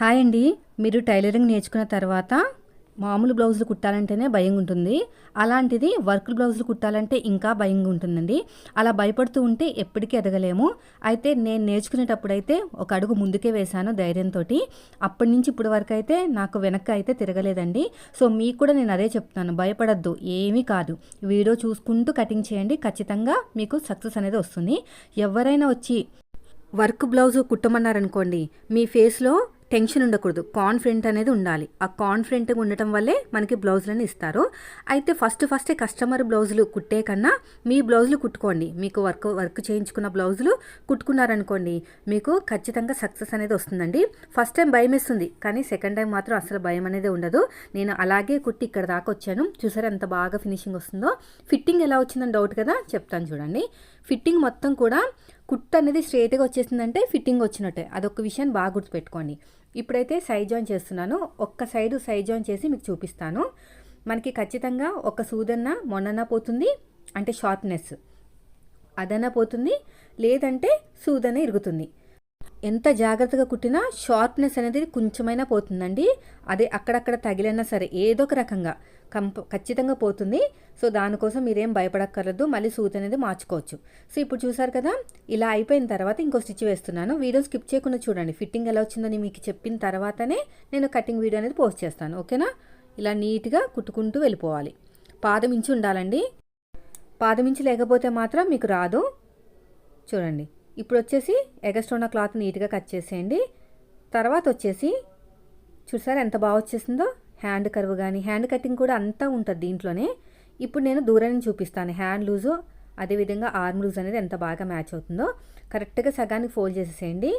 Hi అండి. మీరు tailoring నేర్చుకున్న తర్వాత మామూలు బ్లౌజులు కుట్టాలంటేనే భయం ఉంటుంది అలాంటిది వర్క్ బ్లౌజులు కుట్టాలంటే ఇంకా భయంగా ఉంటుందండి అలా భయపడుతూ ఉంటే ఎప్పటికీ ఎదగలేము. అయితే నేను నేర్చుకునేటప్పుడు అయితే ఒక అడుగు ముందుకే వేశాను ధైర్యంతో అప్పటి నుంచి ఇప్పటి వరకు అయితే నాకు వెనక్కి అయితే తిరగలేదండి. సో మీకు కూడా నేను అదే చెప్తాను భయపడద్దు. ఏమీ కాదు. వీడియో చూసుకుంటూ కటింగ్ చేయండి. ఖచ్చితంగా మీకు సక్సెస్ అనేది వస్తుంది. ఎవరైనా వచ్చి వర్క్ బ్లౌజ్ కుట్టమన్నారనుకోండి మీ ఫేస్లో టెన్షన్ ఉండకూడదు. కాన్ఫిడెంట్ అనేది ఉండాలి. ఆ కాన్ఫిడెంట్గా ఉండటం వల్లే మనకి బ్లౌజులని ఇస్తారు. అయితే ఫస్ట్ ఫస్టే కస్టమర్ బ్లౌజులు కుట్టే కన్నా మీ బ్లౌజులు కుట్టుకోండి. మీకు వర్క్ వర్క్ చేయించుకున్న బ్లౌజులు కుట్టుకున్నారనుకోండి మీకు ఖచ్చితంగా సక్సెస్ అనేది వస్తుందండి. ఫస్ట్ టైం భయం వేస్తుంది కానీ సెకండ్ టైం మాత్రం అసలు భయం అనేది ఉండదు. నేను అలాగే కుట్టి ఇక్కడ దాకా వచ్చాను. చూసారా ఎంత బాగా ఫినిషింగ్ వస్తుందో. ఫిట్టింగ్ ఎలా వచ్చిందని డౌట్ కదా చెప్తాను చూడండి. ఫిట్టింగ్ మొత్తం కూడా కుట్ అనేది స్ట్రేట్గా వచ్చేసిందంటే ఫిట్టింగ్ వచ్చినట్టే. అదొక విషయాన్ని బాగా గుర్తుపెట్టుకోండి. ఇప్పుడైతే సైడ్ జాయిన్ చేస్తున్నాను. ఒక్క సైడు సైడ్ జాయిన్ చేసి మీకు చూపిస్తాను. మనకి ఖచ్చితంగా ఒక సూదన్న మొన్నన పోతుంది అంటే షార్ప్నెస్. అదన్నా పోతుంది లేదంటే సూదన ఇరుగుతుంది. ఎంత జాగ్రత్తగా కుట్టినా షార్ప్నెస్ అనేది కొంచెమైనా పోతుందండి. అదే అక్కడక్కడ తగిలినా సరే ఏదో ఒక రకంగా కంప ఖచ్చితంగా పోతుంది. సో దానికోసం మీరేం భయపడక్కర్లేదు. మళ్ళీ సూత్ అనేది మార్చుకోవచ్చు. సో ఇప్పుడు చూసారు కదా ఇలా అయిపోయిన తర్వాత ఇంకో స్టిచ్ వేస్తున్నాను. వీడియో స్కిప్ చేయకుండా చూడండి. ఫిట్టింగ్ ఎలా వచ్చిందని మీకు చెప్పిన తర్వాతనే నేను కటింగ్ వీడియో అనేది పోస్ట్ చేస్తాను. ఓకేనా? ఇలా నీట్గా కుట్టుకుంటూ వెళ్ళిపోవాలి. పాదం ఇంచి ఉండాలండి. పాదం ఇంచి లేకపోతే మాత్రం మీకు రాదు. చూడండి. ఇప్పుడు వచ్చేసి ఎగస్ట్ ఉన్న క్లాత్ నీట్గా కట్ చేసేయండి. తర్వాత వచ్చేసి చూసారా ఎంత బాగా వచ్చేసిందో? హ్యాండ్ కర్వ్ కానీ హ్యాండ్ కటింగ్ కూడా అంతా ఉంటుంది దీంట్లోనే. ఇప్పుడు నేను దూరం చూపిస్తాను. హ్యాండ్ లూజు అదేవిధంగా ఆర్మ్ లూజ్ అనేది ఎంత బాగా మ్యాచ్ అవుతుందో. కరెక్ట్గా సగానికి ఫోల్డ్ చేసేసేయండి.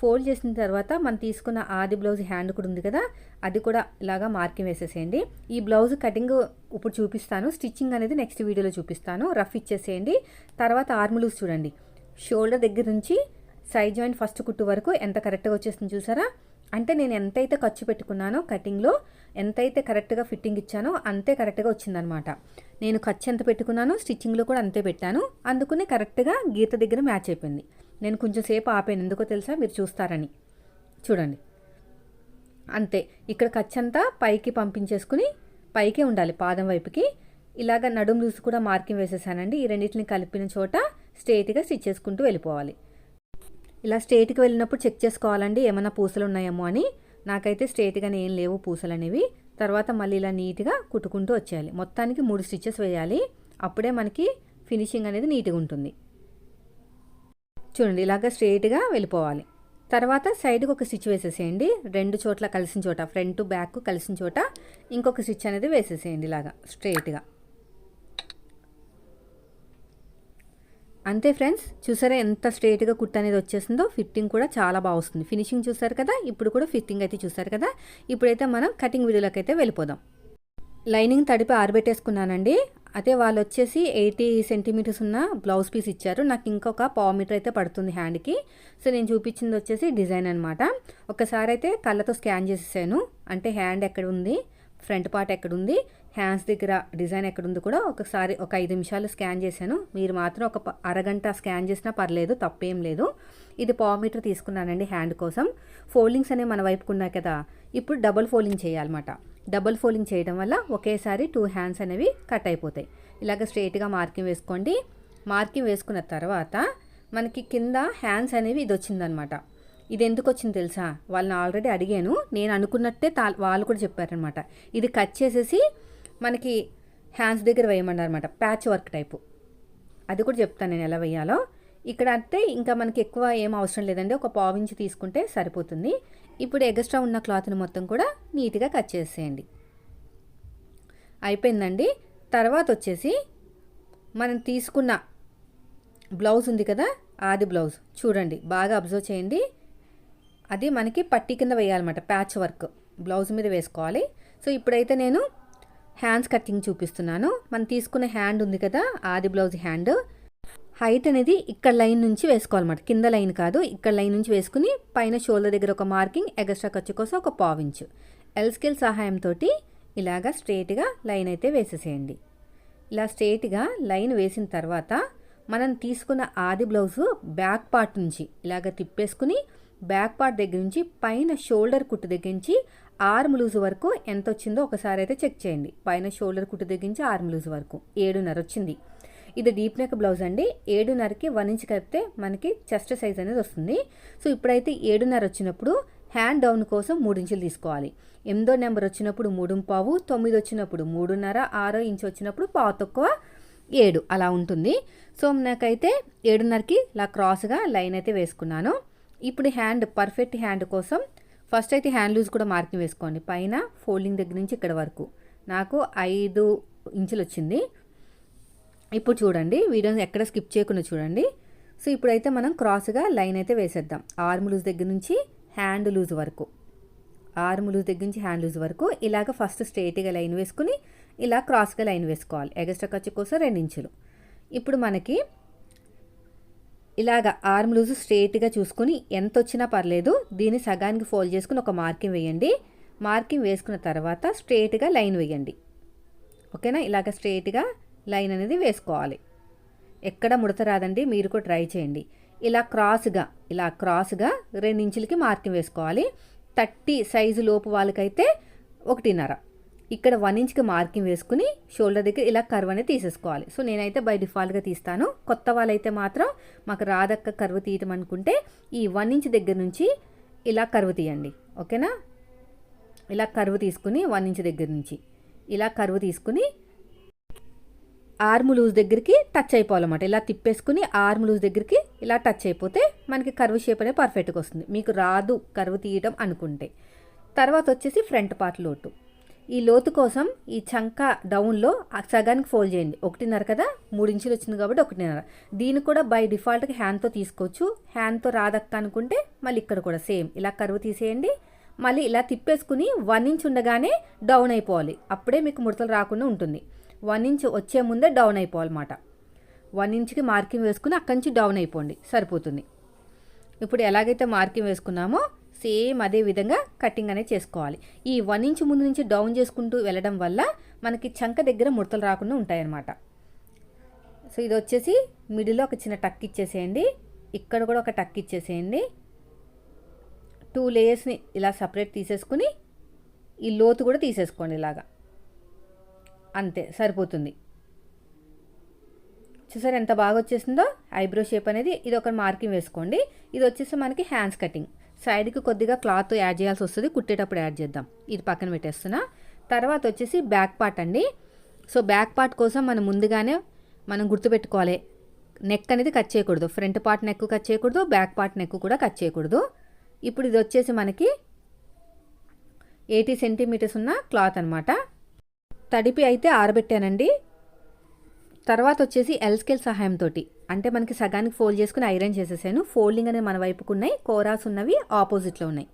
ఫోల్డ్ చేసిన తర్వాత మనం తీసుకున్న ఆది బ్లౌజ్ హ్యాండ్ కూడా ఉంది కదా అది కూడా ఇలాగా మార్కింగ్ వేసేసేయండి. ఈ బ్లౌజ్ కటింగ్ ఇప్పుడు చూపిస్తాను. స్టిచ్చింగ్ అనేది నెక్స్ట్ వీడియోలో చూపిస్తాను. రఫ్ ఇచ్చేసేయండి. తర్వాత ఆర్మ్ లూజ్ చూడండి. షోల్డర్ దగ్గర నుంచి సైడ్ జాయింట్ ఫస్ట్ కుట్టు వరకు ఎంత కరెక్ట్గా వచ్చేస్తుంది చూసారా? అంటే నేను ఎంతైతే ఖర్చు పెట్టుకున్నానో కటింగ్లో ఎంతైతే కరెక్ట్గా ఫిట్టింగ్ ఇచ్చానో అంతే కరెక్ట్గా వచ్చిందనమాట నేను ఖర్చు ఎంత పెట్టుకున్నానో స్టిచ్చింగ్లో కూడా అంతే పెట్టాను. అందుకనే కరెక్ట్గా గీత దగ్గర మ్యాచ్ అయిపోయింది. నేను కొంచెం సేపు ఆపాను. ఎందుకో తెలుసా? మీరు చూస్తారని. చూడండి. అంతే. ఇక్కడ ఖర్చు అంతా పైకి పంపించేసుకుని పైకే ఉండాలి పాదం వైపుకి. ఇలాగ నడుము లూస్ కూడా మార్కింగ్ వేసేసానండి. ఈ రెండింటిని కలిపిన చోట స్ట్రేట్గా స్టిచ్ చేసుకుంటూ వెళ్ళిపోవాలి. ఇలా స్ట్రేట్కి వెళ్ళినప్పుడు చెక్ చేసుకోవాలండి ఏమైనా పూసలు ఉన్నాయేమో అని. నాకైతే స్ట్రేట్గానే ఏం లేవు పూసలు అనేవి తర్వాత మళ్ళీ ఇలా నీట్గా కుట్టుకుంటూ వచ్చేయాలి. మొత్తానికి మూడు స్టిచ్చెస్ వేయాలి. అప్పుడే మనకి ఫినిషింగ్ అనేది నీట్గా ఉంటుంది. చూడండి ఇలాగ స్ట్రేట్గా వెళ్ళిపోవాలి. తర్వాత సైడ్కి ఒక స్టిచ్ వేసేసేయండి. రెండు చోట్ల కలిసిన చోట ఫ్రంట్ బ్యాక్ కలిసిన చోట ఇంకొక స్టిచ్ అనేది వేసేసేయండి ఇలాగా స్ట్రేట్గా అంతే ఫ్రెండ్స్ చూసారా ఎంత స్ట్రేట్గా కుట్ అనేది వచ్చేసిందో? ఫిట్టింగ్ కూడా చాలా బాగా వస్తుంది. ఫినిషింగ్ చూసారు కదా? ఇప్పుడు కూడా ఫిట్టింగ్ అయితే చూసారు కదా? ఇప్పుడైతే మనం కటింగ్ వీడియోలోకి అయితే వెళ్ళిపోదాం. లైనింగ్ తడిపి ఆరబెట్టేసుకున్నానండి. అదే వాళ్ళు వచ్చేసి ఎయిటీ సెంటీమీటర్స్ ఉన్న బ్లౌజ్ పీస్ ఇచ్చారు. నాకు ఇంకొక పావు మీటర్ అయితే పడుతుంది హ్యాండ్కి. సో నేను చూపించింది వచ్చేసి డిజైన్ అనమాట ఒకసారి అయితే కళ్ళతో స్కాన్ చేసేసాను. అంటే హ్యాండ్ ఎక్కడ ఉంది? ఫ్రంట్ పార్ట్ ఎక్కడ ఉంది? హ్యాండ్స్ దగ్గర డిజైన్ ఎక్కడుంది కూడా ఒకసారి ఒక ఐదు నిమిషాలు స్కాన్ చేశాను. మీరు మాత్రం ఒక అరగంట స్కాన్ చేసినా పర్లేదు తప్పేం లేదు. ఇది పావు మీటర్ తీసుకున్నానండి హ్యాండ్ కోసం. ఫోల్డింగ్స్ అనేవి మన వైపుకు ఉన్నాయి కదా ఇప్పుడు డబుల్ ఫోల్డింగ్ చేయాలన్నమాట. డబుల్ ఫోల్డింగ్ చేయడం వల్ల ఒకేసారి టూ హ్యాండ్స్ అనేవి కట్ అయిపోతాయి. ఇలాగ స్ట్రైట్గా మార్కింగ్ వేసుకోండి. మార్కింగ్ వేసుకున్న తర్వాత మనకి కింద హ్యాండ్స్ అనేవి ఇది వచ్చిందనమాట ఇది ఎందుకు వచ్చింది తెలుసా? వాళ్ళని ఆల్రెడీ అడిగాను. నేను అనుకున్నట్టే తా వాళ్ళు కూడా చెప్పారనమాట ఇది కట్ చేసేసి మనకి హ్యాండ్స్ దగ్గర వేయమన్నారనమాట ప్యాచ్ వర్క్ టైపు అది కూడా చెప్తాను నేను ఎలా వేయాలో. ఇక్కడ అంటే ఇంకా మనకి ఎక్కువ ఏం అవసరం లేదండి. ఒక పావు తీసుకుంటే సరిపోతుంది. ఇప్పుడు ఎగస్ట్రా ఉన్న క్లాత్ని మొత్తం కూడా నీట్గా కట్ చేసేయండి. అయిపోయిందండి. తర్వాత వచ్చేసి మనం తీసుకున్న బ్లౌజ్ ఉంది కదా ఆది బ్లౌజ్ చూడండి బాగా అబ్జర్వ్ చేయండి. అది మనకి పట్టి కింద వేయాలన్నమాట ప్యాచ్ వర్క్ బ్లౌజ్ మీద వేసుకోవాలి. సో ఇప్పుడైతే నేను హ్యాండ్స్ కటింగ్ చూపిస్తున్నాను. మనం తీసుకున్న హ్యాండ్ ఉంది కదా ఆది బ్లౌజ్ హ్యాండ్. హైట్ అనేది ఇక్కడ లైన్ నుంచి వేసుకోవాలన్నమాట. కింద లైన్ కాదు ఇక్కడ లైన్ నుంచి వేసుకుని పైన షోల్డర్ దగ్గర ఒక మార్కింగ్ ఎగస్ట్రా ఖర్చు కోసం ఒక పావించు ఎల్ స్కేల్ సహాయంతో ఇలాగా స్ట్రేట్గా లైన్ అయితే వేసేసేయండి. ఇలా స్ట్రేట్గా లైన్ వేసిన తర్వాత మనం తీసుకున్న ఆది బ్లౌజు బ్యాక్ పార్ట్ నుంచి ఇలాగ తిప్పేసుకుని బ్యాక్ పార్ట్ దగ్గర నుంచి పైన షోల్డర్ కుట్టు దగ్గర నుంచి ఆర్మ్ లూజ్ వరకు ఎంత వచ్చిందో ఒకసారి అయితే చెక్ చేయండి. పైన షోల్డర్ కుట్టు దగ్గర ఆర్మ్ లూజ్ వరకు. ఏడున్నర వచ్చింది ఇది డీప్ నెక్ బ్లౌజ్ అండి. ఏడున్నరకి వన్ ఇంచ్ కలిపితే మనకి చెస్ట్ సైజ్ అనేది వస్తుంది. సో ఇప్పుడైతే ఏడున్నర వచ్చినప్పుడు హ్యాండ్ డౌన్ కోసం మూడు ఇంచులు తీసుకోవాలి. ఎనిమిదో నెంబర్ వచ్చినప్పుడు మూడు పావు తొమ్మిది వచ్చినప్పుడు మూడున్నర ఆరో ఇంచ్ వచ్చినప్పుడు పావు తక్కువ ఏడు. అలా ఉంటుంది. సో నాకైతే ఏడున్నరకి ఇలా క్రాస్గా లైన్ అయితే వేసుకున్నాను. ఇప్పుడు హ్యాండ్ పర్ఫెక్ట్ హ్యాండ్ కోసం ఫస్ట్ అయితే హ్యాండ్ లూజ్ కూడా మార్కింగ్ వేసుకోండి. పైన ఫోల్డింగ్ దగ్గర నుంచి ఇక్కడ వరకు. నాకు ఐదు ఇంచులు వచ్చింది. ఇప్పుడు చూడండి వీడియోని ఎక్కడ స్కిప్ చేయకుండా చూడండి. సో ఇప్పుడైతే మనం క్రాస్గా లైన్ అయితే వేసేద్దాం. ఆర్మ్ లూజ్ దగ్గర నుంచి హ్యాండ్ లూజ్ వరకు. ఆర్మ్ లూజ్ దగ్గర నుంచి హ్యాండ్ లూజ్ వరకు. ఇలాగ ఫస్ట్ స్ట్రైట్గా లైన్ వేసుకుని ఇలా క్రాస్గా లైన్ వేసుకోవాలి. ఎగస్ట్రా ఖర్చు కోసం రెండు ఇంచులు. ఇప్పుడు మనకి ఇలాగ ఆర్మ్ లూజ్ స్ట్రేట్గా చూసుకొని ఎంత వచ్చినా పర్లేదు దీన్ని సగానికి ఫోల్డ్ చేసుకుని ఒక మార్కింగ్ వేయండి. మార్కింగ్ వేసుకున్న తర్వాత స్ట్రేట్గా లైన్ వేయండి. ఓకేనా? ఇలాగ స్ట్రేట్గా లైన్ అనేది వేసుకోవాలి. ఎక్కడ ముడత రాదండి మీరు కూడా ట్రై చేయండి. ఇలా క్రాస్గా ఇలా క్రాస్గా రెండించులకి మార్కింగ్ వేసుకోవాలి. థర్టీ సైజు లోపు వాళ్ళకైతే ఒకటిన్నర. ఇక్కడ వన్ ఇంచ్కి మార్కింగ్ వేసుకుని షోల్డర్ దగ్గర ఇలా కర్వ్ అనేది తీసేసుకోవాలి. సో నేనైతే బై డిఫాల్ట్గా తీస్తాను. కొత్త వాళ్ళైతే మాత్రం మాకు రాదక్క కర్వ్ తీయటం అనుకుంటే ఈ వన్ ఇంచ్ దగ్గర నుంచి ఇలా కర్వ్ తీయండి. ఓకేనా ఇలా కర్వ్ తీసుకుని వన్ ఇంచ్ దగ్గర నుంచి ఇలా కర్వ్ తీసుకుని ఆర్మ్ లూజ్ దగ్గరికి టచ్ అయిపోవాలన్నమాట. ఇలా తిప్పేసుకుని ఆర్మ్ లూజ్ దగ్గరికి ఇలా టచ్ అయిపోతే మనకి కర్వ్ షేప్ అనేది పర్ఫెక్ట్గా వస్తుంది. మీకు రాదు కర్వ్ తీయడం అనుకుంటే. తర్వాత వచ్చేసి ఫ్రంట్ పార్ట్ లోటు. ఈ లోతు కోసం ఈ చంక డౌన్లో సగానికి ఫోల్డ్ చేయండి. ఒకటిన్నర కదా? మూడు ఇంచులు వచ్చింది కాబట్టి ఒకటిన్నర. దీన్ని కూడా బై డిఫాల్ట్గా హ్యాండ్తో తీసుకోవచ్చు. హ్యాండ్తో రాదక్క అనుకుంటే మళ్ళీ ఇక్కడ కూడా సేమ్ ఇలా కరువు తీసేయండి. మళ్ళీ ఇలా తిప్పేసుకుని వన్ ఇంచ్ ఉండగానే డౌన్ అయిపోవాలి. అప్పుడే మీకు ముడతలు రాకుండా ఉంటుంది. వన్ ఇంచ్ వచ్చే ముందే డౌన్ అయిపోవాలన్నమాట. వన్ ఇంచ్కి మార్కింగ్ వేసుకుని అక్కడి నుంచి డౌన్ అయిపోండి. సరిపోతుంది. ఇప్పుడు ఎలాగైతే మార్కింగ్ వేసుకున్నామో సేమ్ అదే విధంగా కటింగ్ అనేది చేసుకోవాలి. ఈ వన్ ఇంచ్ ముందు నుంచి డౌన్ చేసుకుంటూ వెళ్ళడం వల్ల మనకి చంక దగ్గర ముడతలు రాకుండా ఉంటాయన్నమాట. సో ఇది వచ్చేసి మిడిల్లో ఒక చిన్న టక్ ఇచ్చేసేయండి. ఇక్కడ కూడా ఒక టక్ ఇచ్చేసేయండి. టూ లేయర్స్ని ఇలా సపరేట్ తీసేసుకుని ఈ లోతు కూడా తీసేసుకోండి ఇలాగా. అంతే సరిపోతుంది. చూసారు ఎంత బాగా వచ్చేసిందో? ఐబ్రో షేప్ అనేది ఇది ఒక మార్కింగ్ వేసుకోండి. ఇది వచ్చేసి మనకి హ్యాండ్స్ కటింగ్ సైడ్కి కొద్దిగా క్లాత్ యాడ్ చేయాల్సి వస్తుంది కుట్టేటప్పుడు యాడ్ చేద్దాం. ఇది పక్కన పెట్టేస్తున్నా. తర్వాత వచ్చేసి బ్యాక్ పార్ట్ అండి. సో బ్యాక్ పార్ట్ కోసం మనం ముందుగానే మనం గుర్తుపెట్టుకోవాలి. నెక్ అనేది కట్ చేయకూడదు. ఫ్రంట్ పార్ట్ నెక్ కట్ చేయకూడదు బ్యాక్ పార్ట్ నెక్ కూడా కట్ చేయకూడదు. ఇప్పుడు ఇది వచ్చేసి మనకి ఎయిటీ సెంటీమీటర్స్ ఉన్న క్లాత్ అనమాట తడిపి అయితే ఆరబెట్టానండి. తర్వాత వచ్చేసి ఎల్ స్కేల్ సహాయంతో అంటే మనకి సగానికి ఫోల్డ్ చేసుకుని ఐరన్ చేసేసాను. ఫోల్డింగ్ అనేది మన వైపుకు ఉన్నాయి కోరాస్ ఉన్నవి ఆపోజిట్లో ఉన్నాయి.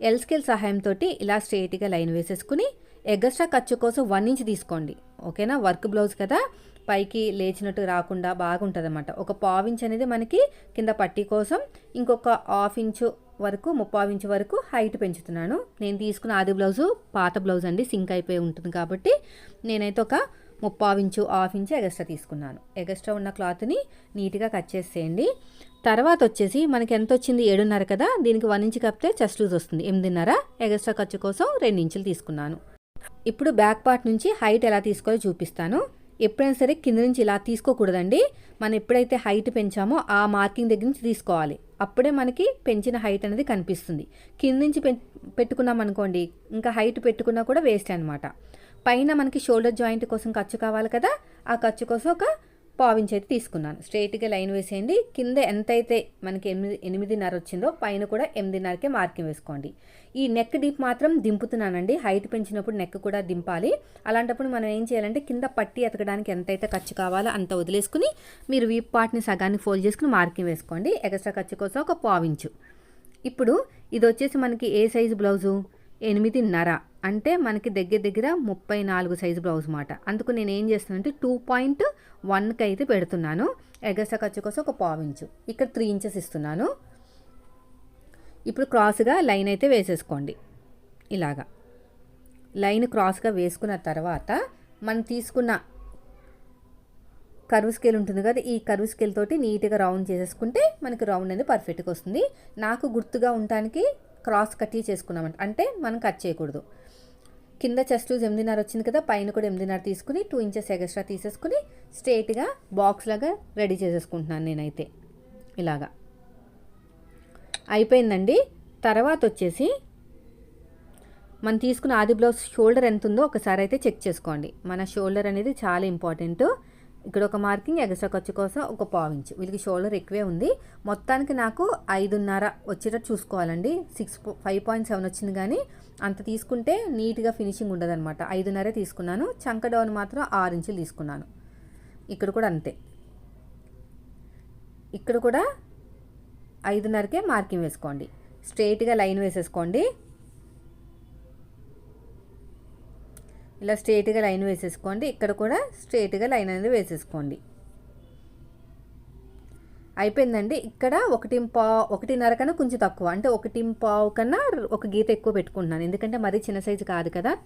ఎల్ స్కేల్ సహాయంతో ఇలా స్ట్రేట్గా లైన్ వేసేసుకుని ఎగస్ట్రా ఖర్చు కోసం వన్ ఇంచ్ తీసుకోండి. ఓకేనా వర్క్ బ్లౌజ్ కదా? పైకి లేచినట్టు రాకుండా బాగుంటుంది అనమాట ఒక పావు ఇంచ్ అనేది మనకి కింద పట్టీ కోసం ఇంకొక హాఫ్ ఇంచు వరకు ముప్పావు ఇంచు వరకు హైట్ పెంచుతున్నాను. నేను తీసుకున్న ఆది బ్లౌజు పాత బ్లౌజ్ అండి. సింక్ అయిపోయి ఉంటుంది కాబట్టి నేనైతే ఒక ముప్పావించు హాఫ్ ఇంచు ఎగస్ట్రా తీసుకున్నాను. ఎగస్ట్రా ఉన్న క్లాత్ని నీట్గా కట్ చేసేయండి. తర్వాత వచ్చేసి మనకి ఎంత వచ్చింది ఏడున్నర కదా? దీనికి వన్ ఇంచ్ కప్పితే చెస్ట్ లూజ్ వస్తుంది. ఎనిమిదిన్నర ఎగస్ట్రా ఖర్చు కోసం రెండు ఇంచులు తీసుకున్నాను. ఇప్పుడు బ్యాక్ పార్ట్ నుంచి హైట్ ఎలా తీసుకోవాలో చూపిస్తాను. ఎప్పుడైనా సరే కింద నుంచి ఇలా తీసుకోకూడదండి. మనం ఎప్పుడైతే హైట్ పెంచామో ఆ మార్కింగ్ దగ్గర నుంచి తీసుకోవాలి. అప్పుడే మనకి పెంచిన హైట్ అనేది కనిపిస్తుంది. కింద నుంచి పెట్టుకున్నాం అనుకోండి ఇంకా హైట్ పెట్టుకున్నా కూడా వేస్ట్ అనమాట పైన మనకి షోల్డర్ జాయింట్ కోసం ఖర్చు కావాలి కదా. ఆ ఖర్చు కోసం ఒక పావించి అయితే తీసుకున్నాను. స్ట్రైట్గా లైన్ వేసేయండి. కింద ఎంతైతే మనకి ఎనిమిది ఎనిమిదిన్నర వచ్చిందో పైన కూడా ఎనిమిదిన్నరకే మార్కింగ్ వేసుకోండి. ఈ నెక్ డీప్ మాత్రం దింపుతున్నానండి. హైట్ పెంచినప్పుడు నెక్ కూడా దింపాలి. అలాంటప్పుడు మనం ఏం చేయాలంటే కింద పట్టి ఎతకడానికి ఎంతైతే ఖర్చు కావాలో అంత వదిలేసుకుని మీరు వీప్ పార్ట్ని సగాన్ని ఫోల్డ్ చేసుకుని మార్కింగ్ వేసుకోండి. ఎక్స్ట్రా ఖర్చు కోసం ఒక పావించు. ఇప్పుడు ఇది వచ్చేసి మనకి ఏ సైజు బ్లౌజు ఎనిమిదిన్నర. అంటే మనకి దగ్గర దగ్గర ముప్పై నాలుగు సైజు బ్లౌజ్ మాట. అందుకు నేను ఏం చేస్తానంటే టూ పాయింట్ వన్కి అయితే పెడుతున్నాను. ఎగస ఖర్చు కోసం ఒక పావించు ఇక్కడ త్రీ ఇంచెస్ ఇస్తున్నాను. ఇప్పుడు క్రాస్గా లైన్ అయితే వేసేసుకోండి. ఇలాగా. లైన్ క్రాస్గా వేసుకున్న తర్వాత మనం తీసుకున్న కరువు స్కేల్ ఉంటుంది కదా ఈ కరువు స్కేల్ తోటి నీట్గా రౌండ్ చేసేసుకుంటే మనకి రౌండ్ అనేది పర్ఫెక్ట్గా వస్తుంది. నాకు గుర్తుగా ఉండటానికి క్రాస్ కట్ చేసుకున్నామంట అంటే మనం కట్ చేయకూడదు. కింద చెస్ట్ ఎనిమిదిన్నర వచ్చింది కదా పైన కూడా ఎనిమిదిన్నర తీసుకుని టూ ఇంచెస్ ఎక్స్ట్రా తీసేసుకుని స్ట్రేట్గా బాక్స్ లాగా రెడీ చేసేసుకుంటున్నాను నేనైతే. ఇలాగా. అయిపోయిందండి. తర్వాత వచ్చేసి మనం తీసుకున్న ఆది బ్లౌజ్ షోల్డర్ ఎంత ఉందో ఒకసారి అయితే చెక్ చేసుకోండి. మన షోల్డర్ అనేది చాలా ఇంపార్టెంట్ ఇక్కడ ఒక మార్కింగ్ ఎగస్ట్రా ఖర్చు కోసం ఒక పావించ్ వీళ్ళకి షోల్డర్ ఎక్కువే ఉంది. మొత్తానికి నాకు ఐదున్నర వచ్చేటట్టు చూసుకోవాలండి. సిక్స్ ఫైవ్ పాయింట్ సెవెన్ వచ్చింది కానీ అంత తీసుకుంటే నీట్గా ఫినిషింగ్ ఉండదన్నమాట. ఐదున్నరే తీసుకున్నాను. చంక డౌన్ మాత్రం ఆరు ఇంచులు తీసుకున్నాను. ఇక్కడ కూడా అంతే. ఇక్కడ కూడా ఐదున్నరకే మార్కింగ్ వేసుకోండి. స్ట్రైట్గా లైన్ వేసేసుకోండి. ఇలా స్ట్రైట్గా లైన్ వేసేసుకోండి. ఇక్కడ కూడా స్ట్రైట్గా లైన్ అనేది వేసేసుకోండి. అయిపోయిందండి. ఇక్కడ ఒకటి పావు ఒకటిన్నర కన్నా కొంచెం తక్కువ. అంటే ఒకటి పావు కన్నా ఒక గీత ఎక్కువ పెట్టుకుంటున్నాను. ఎందుకంటే మరీ చిన్న సైజు కాదు కదా.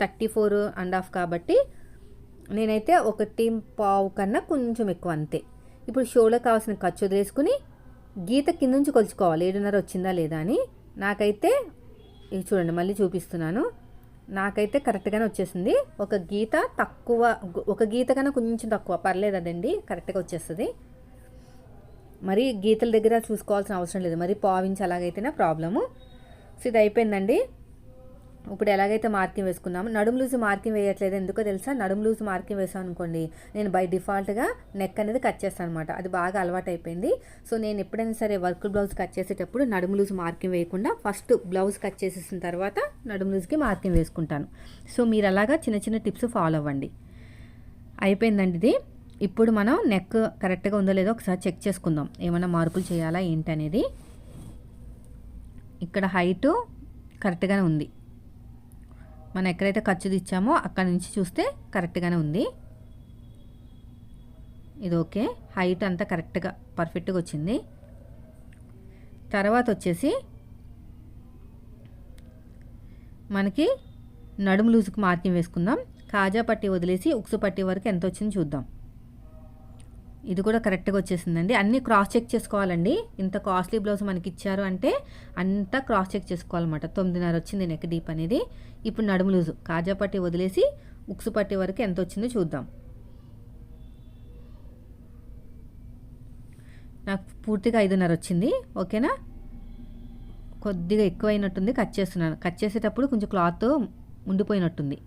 థర్టీ ఫోర్ అండ్ హాఫ్ కాబట్టి నేనైతే ఒకటి పావు కన్నా కొంచెం ఎక్కువ అంతే. ఇప్పుడు షోలో కావాల్సిన ఖర్చు వదిలేసుకుని గీత కింద నుంచి కొలుచుకోవాలి. ఏడున్నర వచ్చిందా లేదా అని. నాకైతే ఇది చూడండి మళ్ళీ చూపిస్తున్నాను. నాకైతే కరెక్ట్గానే వచ్చేసింది. ఒక గీత తక్కువ ఒక గీత కన్నా కొంచెం తక్కువ. పర్లేదు అదండి కరెక్ట్గా వచ్చేస్తుంది. మరి గీతల దగ్గర చూసుకోవాల్సిన అవసరం లేదు. మరి పావించి అలాగైతేనే ప్రాబ్లము. సో ఇది అయిపోయిందండి. ఇప్పుడు ఎలాగైతే మార్కింగ్ వేసుకున్నాము నడుము లూజ్ మార్కింగ్ వేయట్లేదు. ఎందుకో తెలుసా? నడుము లూజ్ మార్కింగ్ వేసాను అనుకోండి నేను బై డిఫాల్ట్గా నెక్ అనేది కట్ చేస్తాను అనమాట అది బాగా అలవాటు అయిపోయింది. సో నేను ఎప్పుడైనా సరే వర్క్ బ్లౌజ్ కట్ చేసేటప్పుడు నడుము లూజ్ మార్కింగ్ వేయకుండా ఫస్ట్ బ్లౌజ్ కట్ చేసేసిన తర్వాత నడుము లూజ్కి మార్కింగ్ వేసుకుంటాను. సో మీరు అలాగా చిన్న చిన్న టిప్స్ ఫాలో అవ్వండి. అయిపోయిందండి ఇది. ఇప్పుడు మనం నెక్ కరెక్ట్గా ఉందో లేదో ఒకసారి చెక్ చేసుకుందాం. ఏమైనా మార్పులు చేయాలా ఏంటనేది ఇక్కడ హైటు కరెక్ట్గానే ఉంది. మనం ఎక్కడైతే ఖర్చు ఇచ్చామో అక్కడ నుంచి చూస్తే కరెక్ట్గానే ఉంది. ఇది ఓకే హైట్ అంతా కరెక్ట్గా పర్ఫెక్ట్గా వచ్చింది. తర్వాత వచ్చేసి మనకి నడుము లూజుకు మార్కింగ్ వేసుకుందాం. కాజా పట్టి వదిలేసి ఉక్సు పట్టి వరకు ఎంత వచ్చింది చూద్దాం. ఇది కూడా కరెక్ట్గా వచ్చేసిందండి. అన్నీ క్రాస్ చెక్ చేసుకోవాలండి. ఇంత కాస్ట్లీ బ్లౌజ్ మనకి ఇచ్చారు అంటే అంతా క్రాస్ చెక్ చేసుకోవాలన్నమాట. తొమ్మిదిన్నర వచ్చింది నెక్ డీప్ అనేది. ఇప్పుడు నడుము లూజు. కాజా పట్టి వదిలేసి ఉక్సు పట్టి వరకు ఎంత వచ్చిందో చూద్దాం. నాకు పూర్తిగా ఐదున్నర వచ్చింది. ఓకేనా? కొద్దిగా ఎక్కువైనట్టుంది. కట్ చేస్తున్నాను. కట్ చేసేటప్పుడు కొంచెం క్లాత్ ఉండిపోయినట్టుంది.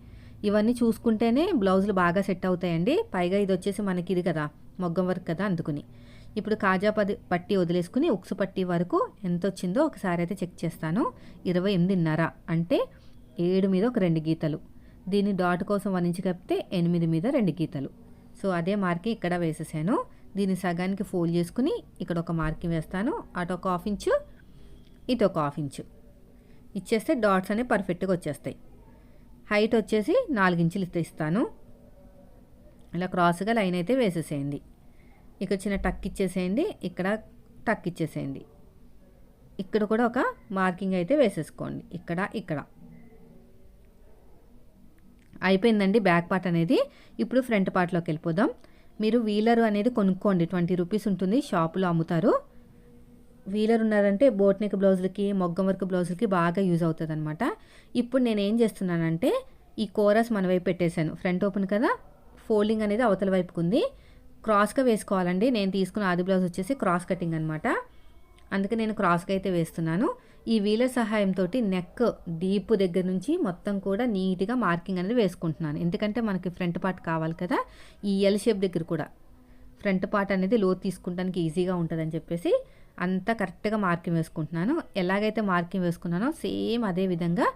ఇవన్నీ చూసుకుంటేనే బ్లౌజులు బాగా సెట్ అవుతాయండి. పైగా ఇది వచ్చేసి మనకి ఇది కదా. మొగ్గం వర్క్ కదా అందుకుని. ఇప్పుడు కాజా పది పట్టి వదిలేసుకుని ఉక్సు పట్టి వరకు ఎంత వచ్చిందో ఒకసారి అయితే చెక్ చేస్తాను. ఇరవై ఎనిమిదిన్నర అంటే ఏడు మీద ఒక రెండు గీతలు. దీన్ని డాట్ కోసం వన్ ఇంచ్ కప్పితే ఎనిమిది మీద రెండు గీతలు. సో అదే మార్కింగ్ ఇక్కడ వేసేసాను. దీన్ని సగానికి ఫోల్డ్ చేసుకుని ఇక్కడ ఒక మార్కింగ్ వేస్తాను. అటు ఒక హాఫ్ ఇంచు ఇటు ఒక హాఫ్ ఇంచు. ఇచ్చేస్తే డాట్స్ అనేవి పర్ఫెక్ట్గా వచ్చేస్తాయి. హైట్ వచ్చేసి నాలుగించులు ఇస్తాను. ఇలా క్రాస్గా లైన్ అయితే వేసేసేయండి. ఇక్కడ చిన్న టక్ ఇచ్చేసేయండి ఇక్కడ టక్ ఇచ్చేసేయండి. ఇక్కడ కూడా ఒక మార్కింగ్ అయితే వేసేసుకోండి ఇక్కడ ఇక్కడ. అయిపోయిందండి బ్యాక్ పార్ట్ అనేది. ఇప్పుడు ఫ్రంట్ పార్ట్లోకి వెళ్ళిపోదాం. మీరు వీలర్ అనేది కొనుక్కోండి ట్వంటీ రూపీస్ ఉంటుంది షాపులో అమ్ముతారు. వీలర్ ఉన్నారంటే బోట్ నెక్ బ్లౌజులకి మొగ్గం వర్క్ బ్లౌజులకి బాగా యూజ్ అవుతుంది అనమాట ఇప్పుడు నేను ఏం చేస్తున్నానంటే ఈ కోరస్ మన వైపు పెట్టేశాను. ఫ్రంట్ ఓపెన్ కదా ఫోల్డింగ్ అనేది అవతల వైపుకుంది. ఉంది క్రాస్గా వేసుకోవాలండి. నేను తీసుకున్న ఆది బ్లౌజ్ వచ్చేసి క్రాస్ కటింగ్ అనమాట అందుకే నేను క్రాస్గా అయితే వేస్తున్నాను. ఈ వీలర్ సహాయంతో నెక్ డీప్ దగ్గర నుంచి మొత్తం కూడా నీట్గా మార్కింగ్ అనేది వేసుకుంటున్నాను. ఎందుకంటే మనకి ఫ్రంట్ పార్ట్ కావాలి కదా. ఈ ఎల్ షేప్ దగ్గర కూడా. ఫ్రంట్ పార్ట్ అనేది లో తీసుకుంటానికి ఈజీగా ఉంటుందని చెప్పేసి అంతా కరెక్ట్గా మార్కింగ్ వేసుకుంటున్నాను. ఎలాగైతే మార్కింగ్ వేసుకున్నానో సేమ్ అదే విధంగా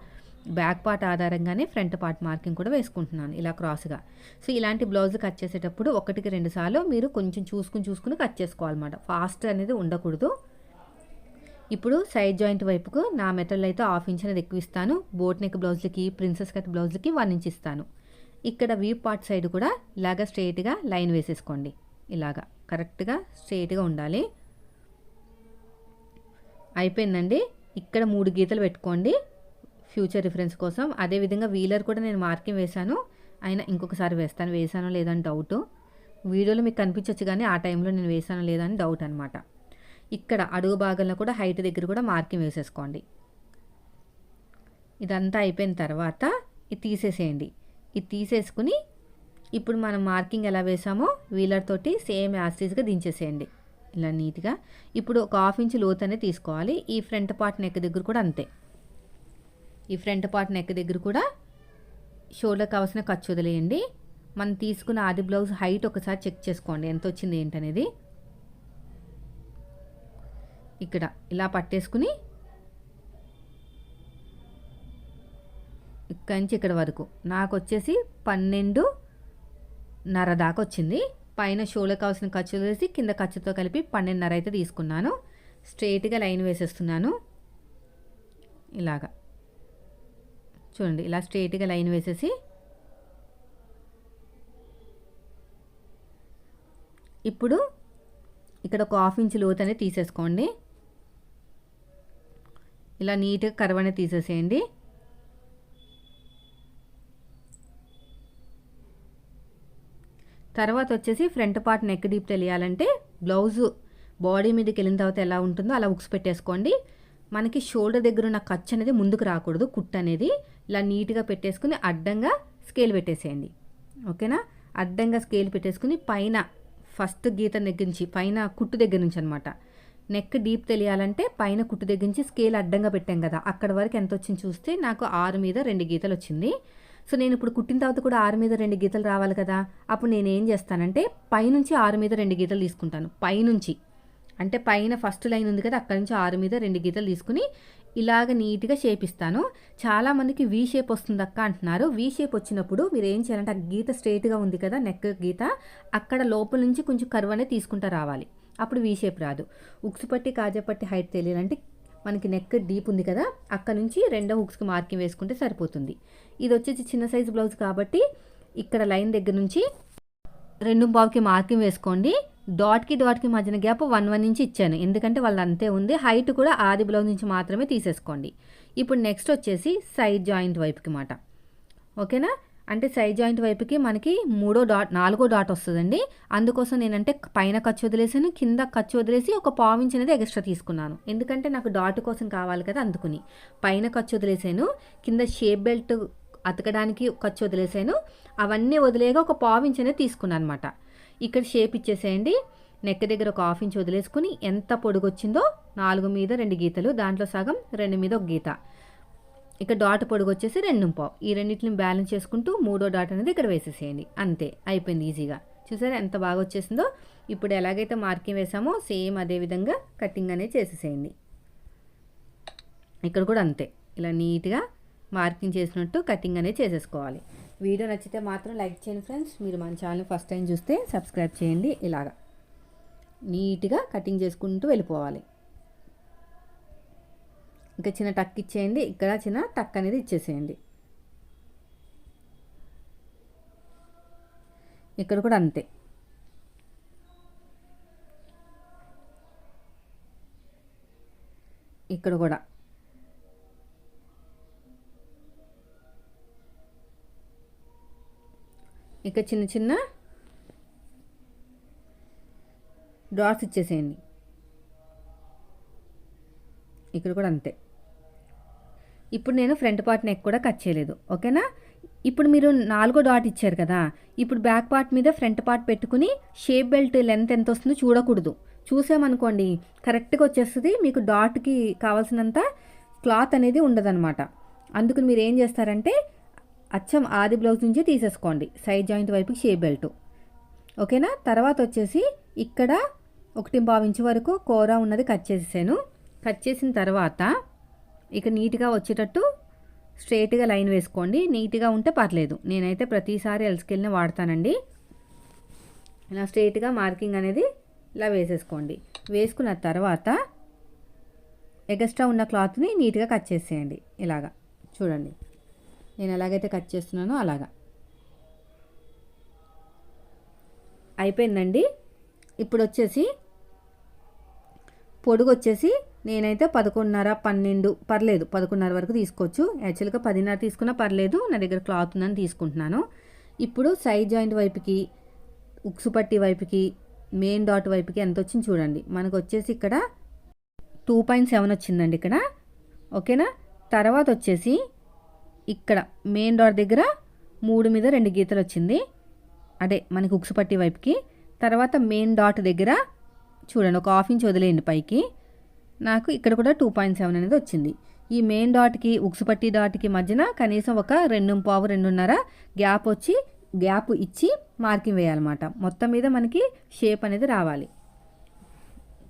బ్యాక్ పార్ట్ ఆధారంగానే ఫ్రంట్ పార్ట్ మార్కింగ్ కూడా వేసుకుంటున్నాను ఇలా క్రాస్గా. సో ఇలాంటి బ్లౌజ్ కట్ చేసేటప్పుడు ఒకటికి రెండు సార్లు మీరు కొంచెం చూసుకుని చూసుకుని కట్ చేసుకోవాలన్నమాట. ఫాస్ట్ అనేది ఉండకూడదు. ఇప్పుడు సైడ్ జాయింట్ వైపుకు నా మెటల్ అయితే హాఫ్ ఇంచ్ అనేది ఎక్కువ ఇస్తాను. బోట్ నెక్ బ్లౌజ్లకి ప్రిన్సెస్ కట్ బ్లౌజ్లకి వన్ ఇంచ్ ఇస్తాను. ఇక్కడ వీ పార్ట్ సైడ్ కూడా ఇలాగా స్ట్రైట్గా లైన్ వేసేసుకోండి. ఇలాగా కరెక్ట్గా స్ట్రైట్గా ఉండాలి. అయిపోయిందండి. ఇక్కడ మూడు గీతలు పెట్టుకోండి. ఫ్యూచర్ రిఫరెన్స్ కోసం. అదేవిధంగా వీలర్ కూడా నేను మార్కింగ్ వేశాను. అయినా ఇంకొకసారి వేస్తాను. వేసానో లేదని డౌట్ వీడియోలో మీకు కనిపించవచ్చు కానీ ఆ టైంలో నేను వేసాను లేదని డౌట్ అనమాట ఇక్కడ అడుగు భాగంలో కూడా హైట్ దగ్గర కూడా మార్కింగ్ వేసేసుకోండి. ఇదంతా అయిపోయిన తర్వాత ఇది తీసేసేయండి. ఇది తీసేసుకుని ఇప్పుడు మనం మార్కింగ్ ఎలా వేసామో వీలర్ తోటి సేమ్ యాసిస్గా దించేసేయండి. ఇలా నీట్గా. ఇప్పుడు ఒక హాఫ్ ఇంచ్ లోత్ అనేది తీసుకోవాలి. ఈ ఫ్రంట్ పార్ట్ నెక్ దగ్గర కూడా అంతే. ఈ ఫ్రంట్ పార్ట్ నెక్ దగ్గర కూడా షోల్డర్ కావాల్సిన ఖర్చు వదిలేయండి. మనం తీసుకున్న ఆది బ్లౌజ్ హైట్ ఒకసారి చెక్ చేసుకోండి. ఎంత వచ్చింది ఏంటనేది. ఇక్కడ ఇలా పట్టేసుకుని ఇక్కడి నుంచి ఇక్కడ వరకు. నాకు వచ్చేసి పన్నెండు నర దాకా వచ్చింది. పైన షోలో కావాల్సిన ఖర్చు వేసి కింద ఖర్చుతో కలిపి పన్నెండున్నర అయితే తీసుకున్నాను. స్ట్రైట్గా లైన్ వేసేస్తున్నాను. ఇలాగా. చూడండి ఇలా స్ట్రైట్గా లైన్ వేసేసి ఇప్పుడు ఇక్కడ ఒక హాఫ్ ఇంచ్ లోత్ అనేది తీసేసుకోండి. ఇలా నీట్గా కర్వ్ అనేది తీసేసేయండి. తర్వాత వచ్చేసి ఫ్రంట్ పార్ట్ నెక్ డీప్ తెలియాలంటే బ్లౌజ్ బాడీ మీదకి వెళ్ళిన తర్వాత ఎలా ఉంటుందో అలా ఉక్స్ పెట్టేసుకోండి. మనకి షోల్డర్ దగ్గర ఉన్న ఖర్చు అనేది ముందుకు రాకూడదు కుట్ అనేది. ఇలా నీట్గా పెట్టేసుకుని అడ్డంగా స్కేల్ పెట్టేసేయండి. ఓకేనా? అడ్డంగా స్కేల్ పెట్టేసుకుని పైన ఫస్ట్ గీత దగ్గర నుంచి పైన కుట్టు దగ్గర నుంచి అనమాట నెక్ డీప్ తెలియాలంటే పైన కుట్టు దగ్గర నుంచి స్కేల్ అడ్డంగా పెట్టాం కదా అక్కడ వరకు ఎంత వచ్చింది చూస్తే నాకు ఆరు మీద రెండు గీతలు వచ్చింది. సో నేను ఇప్పుడు కుట్టిన తర్వాత కూడా ఆరు మీద రెండు గీతలు రావాలి కదా అప్పుడు నేను ఏం చేస్తానంటే పైనుంచి ఆరు మీద రెండు గీతలు తీసుకుంటాను. పైనుంచి. అంటే పైన ఫస్ట్ లైన్ ఉంది కదా అక్కడ నుంచి ఆరు మీద రెండు గీతలు తీసుకుని ఇలాగ నీట్గా షేప్ ఇస్తాను చాలామందికి వీ షేప్ వస్తుంది అక్క అంటున్నారు. వీ షేప్ వచ్చినప్పుడు మీరు ఏం చేయాలంటే ఆ గీత స్ట్రైట్గా ఉంది కదా నెక్ గీత అక్కడ లోపల నుంచి కొంచెం కరువు అనేది తీసుకుంటా రావాలి. అప్పుడు వీ షేప్ రాదు. ఉక్స్ పట్టి కాజాపట్టి హైట్ తెలియాలంటే మనకి నెక్ డీప్ ఉంది కదా అక్కడ నుంచి రెండో హుక్స్కి మార్కింగ్ వేసుకుంటే సరిపోతుంది. ఇది వచ్చేసి చిన్న సైజు బ్లౌజ్ కాబట్టి ఇక్కడ లైన్ దగ్గర నుంచి రెండు బాబుకి మార్కింగ్ వేసుకోండి. డాట్కి డాట్కి మధ్యన గ్యాప్ వన్ వన్ నుంచి ఇచ్చాను. ఎందుకంటే వాళ్ళు అంతే ఉంది. హైట్ కూడా ఆది బ్లౌజ్ నుంచి మాత్రమే తీసేసుకోండి. ఇప్పుడు నెక్స్ట్ వచ్చేసి సైడ్ జాయింట్ వైపుకి మాట. ఓకేనా? అంటే సైడ్ జాయింట్ వైపుకి మనకి మూడో డాట్ నాలుగో డాట్ వస్తుందండి. అందుకోసం నేనంటే పైన ఖర్చు వదిలేసాను. కింద ఖర్చు వదిలేసి ఒక పావించ్ అనేది ఎక్స్ట్రా తీసుకున్నాను. ఎందుకంటే నాకు డాట్ కోసం కావాలి కదా అందుకుని. పైన ఖర్చు వదిలేసాను. కింద షేప్ బెల్ట్ అతకడానికి ఖర్చు వదిలేసాను. అవన్నీ వదిలేగా ఒక పావు ఇంచ్ అనేది తీసుకున్నాను అనమాట ఇక్కడ షేప్ ఇచ్చేసేయండి. నెక్ దగ్గర ఒక హాఫ్ ఇంచ్ వదిలేసుకుని ఎంత పొడుగు వచ్చిందో నాలుగు మీద రెండు గీతలు దాంట్లో సగం రెండు మీద ఒక గీత. ఇక్కడ డాట్ పొడుగు వచ్చేసి రెండు పావు. ఈ రెండింటిని బ్యాలెన్స్ చేసుకుంటూ మూడో డాట్ అనేది ఇక్కడ వేసేసేయండి. అంతే అయిపోయింది ఈజీగా. చూసారా ఎంత బాగా వచ్చేసిందో? ఇప్పుడు ఎలాగైతే మార్కింగ్ వేసామో సేమ్ అదే విధంగా కటింగ్ అనేది చేసేసేయండి. ఇక్కడ కూడా అంతే. ఇలా నీట్గా మార్కింగ్ చేసినట్టు కటింగ్ అనేది చేసేసుకోవాలి. వీడియో నచ్చితే మాత్రం లైక్ చేయండి ఫ్రెండ్స్. మీరు మన ఛానల్ ఫస్ట్ టైం చూస్తే సబ్స్క్రైబ్ చేయండి. ఇలాగా నీట్గా కటింగ్ చేసుకుంటూ వెళ్ళిపోవాలి. ఇంకా చిన్న టక్ ఇచ్చేయండి. ఇక్కడ చిన్న టక్ అనేది ఇచ్చేసేయండి. ఇక్కడ కూడా అంతే. ఇక్కడ కూడా. ఇక చిన్న చిన్న డాట్స్ ఇచ్చేసేయండి. ఇక్కడ కూడా అంతే. ఇప్పుడు నేను ఫ్రంట్ పార్ట్ నెక్ కూడా కట్ చేయలేదు ఓకేనా ఇప్పుడు మీరు నాలుగో డాట్ ఇచ్చారు కదా ఇప్పుడు బ్యాక్ పార్ట్ మీద ఫ్రంట్ పార్ట్ పెట్టుకుని షేప్ బెల్ట్ లెంత్ ఎంత వస్తుందో చూడకూడదు. చూసామనుకోండి కరెక్ట్గా వచ్చేస్తుంది మీకు డాట్కి కావాల్సినంత క్లాత్ అనేది ఉండదన్నమాట. అందుకని మీరు ఏం చేస్తారంటే అచ్చం ఆది బ్లౌజ్ నుంచి తీసేసుకోండి. సైడ్ జాయింట్ వైపుకి షేప్ బెల్ట్. ఓకేనా? తర్వాత వచ్చేసి ఇక్కడ ఒకటి ఇంచు వరకు కూర ఉన్నది కట్ చేసేసాను. కట్ చేసిన తర్వాత ఇక నీట్గా వచ్చేటట్టు స్ట్రైట్గా లైన్ వేసుకోండి. నీట్గా ఉంటే పర్లేదు. నేనైతే ప్రతిసారి ఎల్స్కెళ్ళిన వాడతానండి. ఇలా స్ట్రైట్గా మార్కింగ్ అనేది ఇలా వేసేసుకోండి. వేసుకున్న తర్వాత ఎగస్ట్రా ఉన్న క్లాత్ని నీట్గా కట్ చేసేయండి. ఇలాగా. చూడండి. నేను ఎలాగైతే కట్ చేస్తున్నానో అలాగా. అయిపోయిందండి. ఇప్పుడు వచ్చేసి పొడుగు వచ్చేసి నేనైతే పదకొండున్నర పన్నెండు పర్లేదు పదకొండున్నర వరకు తీసుకోవచ్చు. యాక్చువల్గా పదిన్నర తీసుకున్నా పర్లేదు నా దగ్గర క్లాత్ ఉందని తీసుకుంటున్నాను. ఇప్పుడు సైడ్ జాయింట్ వైపుకి ఉక్సు పట్టి వైపుకి మెయిన్ డాట్ వైపుకి ఎంత వచ్చింది చూడండి. మనకు వచ్చేసి ఇక్కడ టూ పాయింట్ సెవెన్ వచ్చిందండి ఇక్కడ. ఓకేనా? తర్వాత వచ్చేసి ఇక్కడ మెయిన్ డాట్ దగ్గర మూడు మీద రెండు గీతలు వచ్చింది. అదే మనకి ఉక్సు పట్టి వైపుకి. తర్వాత మెయిన్ డాట్ దగ్గర చూడండి ఒక హాఫ్ ఇంచ్ వదిలేయండి పైకి. నాకు ఇక్కడ కూడా టూ పాయింట్ సెవెన్ అనేది వచ్చింది. ఈ మెయిన్ డాట్కి ఉక్సుపట్టి డాట్కి మధ్యన కనీసం ఒక రెండు పావు రెండున్నర గ్యాప్ వచ్చి గ్యాప్ ఇచ్చి మార్కింగ్ వేయాలన్నమాట. మొత్తం మీద మనకి షేప్ అనేది రావాలి.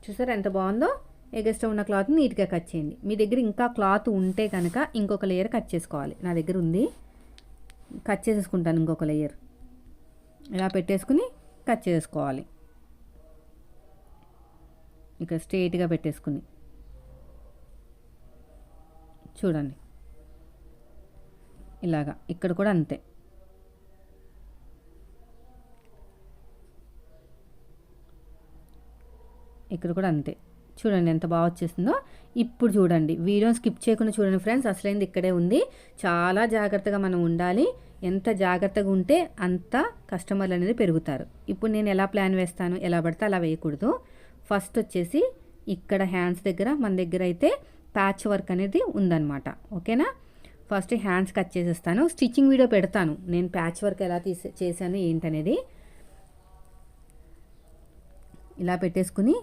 చూసారా ఎంత బాగుందో? ఎగస్ట్రా ఉన్న క్లాత్ నీట్గా కట్ చేయండి. మీ దగ్గర ఇంకా క్లాత్ ఉంటే కనుక ఇంకొక లేయర్ కట్ చేసుకోవాలి. నా దగ్గర ఉంది. కట్ చేసేసుకుంటాను ఇంకొక లేయర్. ఇలా పెట్టేసుకుని కట్ చేసుకోవాలి. ఇక్కడ స్ట్రేట్గా పెట్టేసుకుని. చూడండి. ఇలాగా. ఇక్కడ కూడా అంతే. ఇక్కడ కూడా అంతే. చూడండి ఎంత బాగా వచ్చేసిందో. ఇప్పుడు చూడండి వీడియోని స్కిప్ చేయకుండా చూడండి ఫ్రెండ్స్ అసలైంది ఇక్కడే ఉంది. చాలా జాగ్రత్తగా మనం ఉండాలి. ఎంత జాగ్రత్తగా ఉంటే అంత కస్టమర్లు అనేది పెరుగుతారు. ఇప్పుడు నేను ఎలా ప్లాన్ వేస్తాను ఎలా పడితే అలా వేయకూడదు. ఫస్ట్ వచ్చేసి ఇక్కడ హ్యాండ్స్ దగ్గర మన దగ్గర అయితే ప్యాచ్ వర్క్ అనేది ఉందన్నమాట. ఓకేనా? ఫస్ట్ హ్యాండ్స్ కట్ చేసేస్తాను. స్టిచ్చింగ్ వీడియో పెడతాను. నేను ప్యాచ్ వర్క్ ఎలా తీసే చేశాను ఏంటనేది. ఇలా పెట్టేసుకుని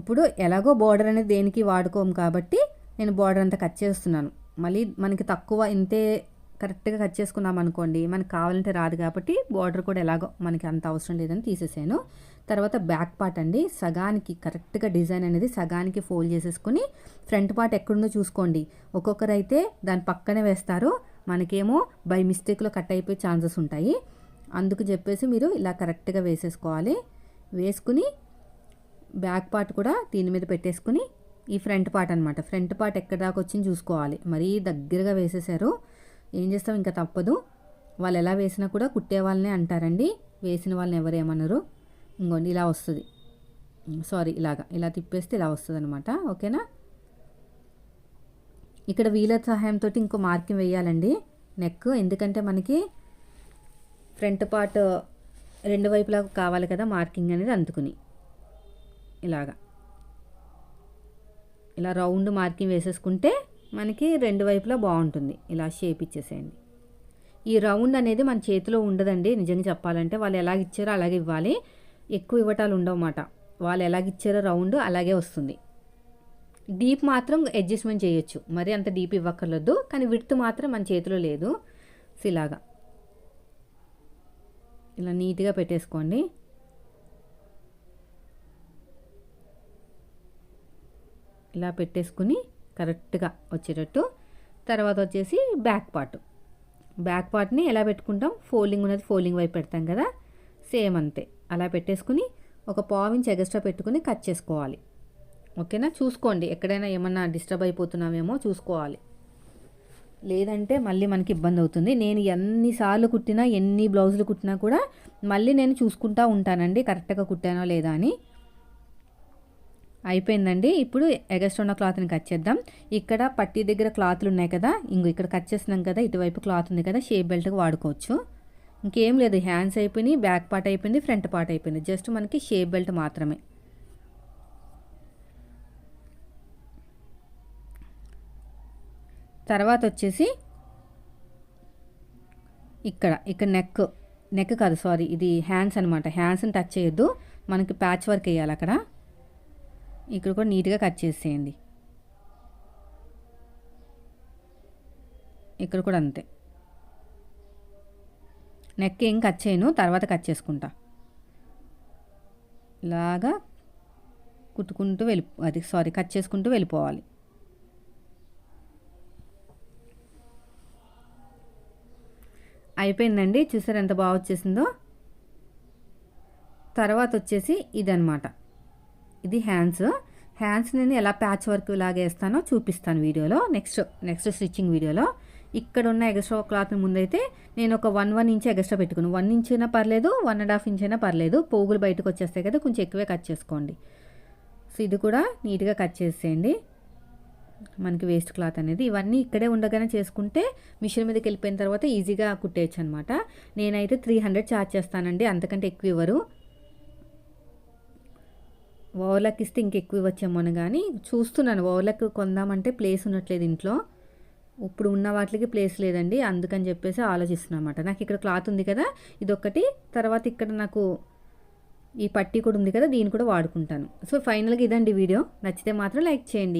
ఇప్పుడు ఎలాగో బార్డర్ అనేది దేనికి వాడుకోము కాబట్టి నేను బార్డర్ అంతా కట్ చేస్తున్నాను. మళ్ళీ మనకి తక్కువ ఇంతే కరెక్ట్గా కట్ చేసుకున్నాం అనుకోండి మనకి కావాలంటే రాదు కాబట్టి బార్డర్ కూడా ఎలాగో మనకి అంత అవసరం లేదని తీసేసాను. తర్వాత బ్యాక్ పార్ట్ అండి సగానికి కరెక్ట్గా డిజైన్ అనేది సగానికి ఫోల్డ్ చేసేసుకుని ఫ్రంట్ పార్ట్ ఎక్కడుందో చూసుకోండి. ఒక్కొక్కరు అయితే దాని పక్కనే వేస్తారు మనకేమో బై మిస్టేక్లో కట్ అయిపోయే ఛాన్సెస్ ఉంటాయి. అందుకు చెప్పేసి మీరు ఇలా కరెక్ట్గా వేసేసుకోవాలి. వేసుకుని బ్యాక్ పార్ట్ కూడా దీని మీద పెట్టేసుకుని ఈ ఫ్రంట్ పార్ట్ అనమాట ఫ్రంట్ పార్ట్ ఎక్కడ దాకా వచ్చింది చూసుకోవాలి. మరీ దగ్గరగా వేసేసారు ఏం చేస్తాం? ఇంకా తప్పదు. వాళ్ళు ఎలా వేసినా కూడా కుట్టే వాళ్ళనే అంటారండి. వేసిన వాళ్ళని ఎవరేమన్నారు ఇంకోండి ఇలా వస్తుంది. సారీ ఇలాగా. ఇలా తిప్పేస్తే ఇలా వస్తుంది అనమాట ఓకేనా? ఇక్కడ వీలర్ సహాయంతో ఇంకో మార్కింగ్ వేయాలండి. నెక్. ఎందుకంటే మనకి ఫ్రంట్ పార్ట్ రెండు వైపులా కావాలి కదా మార్కింగ్ అనేది అందుకుని. ఇలాగా. ఇలా రౌండ్ మార్కింగ్ వేసేసుకుంటే మనకి రెండు వైపులా బాగుంటుంది. ఇలా షేప్ ఇచ్చేసేయండి. ఈ రౌండ్ అనేది మన చేతిలో ఉండదండి. నిజంగా చెప్పాలంటే వాళ్ళు ఎలాగ ఇచ్చారో అలాగే ఇవ్వాలి. ఎక్కువ ఇవ్వటాలు ఉండవన్నమాట వాళ్ళు ఎలాగ ఇచ్చారో రౌండ్ అలాగే వస్తుంది. డీప్ మాత్రం అడ్జస్ట్మెంట్ చేయొచ్చు. మరి అంత డీప్ ఇవ్వక్కర్లేదు. కానీ విడ్త్ మాత్రం మన చేతిలో లేదు. సో ఇలాగా. ఇలా నీట్గా పెట్టేసుకోండి. ఇలా పెట్టేసుకుని కరెక్ట్గా వచ్చేటట్టు. తర్వాత వచ్చేసి బ్యాక్ పార్ట్. బ్యాక్ పార్ట్ని ఎలా పెట్టుకుంటాం? ఫోల్డింగ్ ఉన్నది ఫోల్డింగ్ వైపు పెడతాం కదా? సేమ్ అంతే. అలా పెట్టేసుకుని ఒక పావు ఎగస్ట్రా పెట్టుకుని కట్ చేసుకోవాలి. ఓకేనా? చూసుకోండి. ఎక్కడైనా ఏమన్నా డిస్టర్బ్ అయిపోతున్నామేమో చూసుకోవాలి. లేదంటే మళ్ళీ మనకి ఇబ్బంది అవుతుంది. నేను ఎన్నిసార్లు కుట్టినా ఎన్ని బ్లౌజులు కుట్టినా కూడా మళ్ళీ నేను చూసుకుంటూ ఉంటానండి. కరెక్ట్గా కుట్టానో లేదా అని. అయిపోయిందండి. ఇప్పుడు ఎగస్ట్ ఉన్న క్లాత్ని కట్ చేద్దాం. ఇక్కడ పట్టీ దగ్గర క్లాత్లు ఉన్నాయి కదా ఇంక ఇక్కడ కట్ చేసినాం కదా ఇటువైపు క్లాత్ ఉంది కదా షేప్ బెల్ట్కి వాడుకోవచ్చు. ఇంకేం లేదు హ్యాండ్స్ అయిపోయినాయి బ్యాక్ పార్ట్ అయిపోయింది ఫ్రంట్ పార్ట్ అయిపోయింది. జస్ట్ మనకి షేప్ బెల్ట్ మాత్రమే. తర్వాత వచ్చేసి ఇక్కడ ఇక్కడ నెక్ నెక్ కాదు సారీ ఇది హ్యాండ్స్ అనమాట హ్యాండ్స్ని టచ్ చేయొద్దు. మనకి ప్యాచ్ వర్క్ వేయాలి అక్కడ. ఇక్కడ కూడా నీట్గా కట్ చేసేయండి. ఇక్కడ కూడా అంతే. నెక్ ఏం కట్ చేయను తర్వాత కట్ చేసుకుంటా. ఇలాగా కుట్టుకుంటూ వెళ్ళి అది సారీ కట్ చేసుకుంటూ వెళ్ళిపోవాలి. అయిపోయిందండి. చూసారు ఎంత బాగా వచ్చేసిందో? తర్వాత వచ్చేసి ఇదనమాట ఇది హ్యాండ్స్ హ్యాండ్స్ నేను ఎలా ప్యాచ్ వర్క్ లాగా వేస్తానో చూపిస్తాను వీడియోలో. నెక్స్ట్ నెక్స్ట్ స్టిచ్చింగ్ వీడియోలో. ఇక్కడ ఉన్న ఎగస్ట్రా క్లాత్ ముందైతే నేను ఒక వన్ వన్ ఇంచ్ ఎగస్ట్రా పెట్టుకున్నాను వన్ ఇంచ్ అయినా పర్లేదు వన్ అండ్ హాఫ్ ఇంచ్ అయినా పర్లేదు. పోగులు బయటకు వచ్చేస్తాయి కదా కొంచెం ఎక్కువే కట్ చేసుకోండి. సో ఇది కూడా నీట్గా కట్ చేసేయండి. మనకి వేస్ట్ క్లాత్ అనేది. ఇవన్నీ ఇక్కడే ఉండగానే చేసుకుంటే మిషన్ మీదకి వెళ్ళిపోయిన తర్వాత ఈజీగా కుట్టేయచ్చు అనమాట నేనైతే త్రీ హండ్రెడ్ ఛార్జ్ చేస్తానండి. అంతకంటే ఎక్కువ ఇవ్వరు. ఓవర్లక్ ఇస్తే ఇంకెక్కువ ఇవ్వచ్చేమోను కానీ చూస్తున్నాను. ఓవర్లక్ కొందామంటే ప్లేస్ ఉండట్లేదు ఇంట్లో. ఇప్పుడు ఉన్న వాటికి ప్లేస్ లేదండి. అందుకని చెప్పేసి ఆలోచిస్తున్నాను అనమాట నాకు ఇక్కడ క్లాత్ ఉంది కదా ఇదొక్కటి. తర్వాత ఇక్కడ నాకు ఈ పట్టీ కూడా ఉంది కదా దీన్ని కూడా వాడుకుంటాను. సో ఫైనల్గా ఇదండి వీడియో. నచ్చితే మాత్రం లైక్ చేయండి.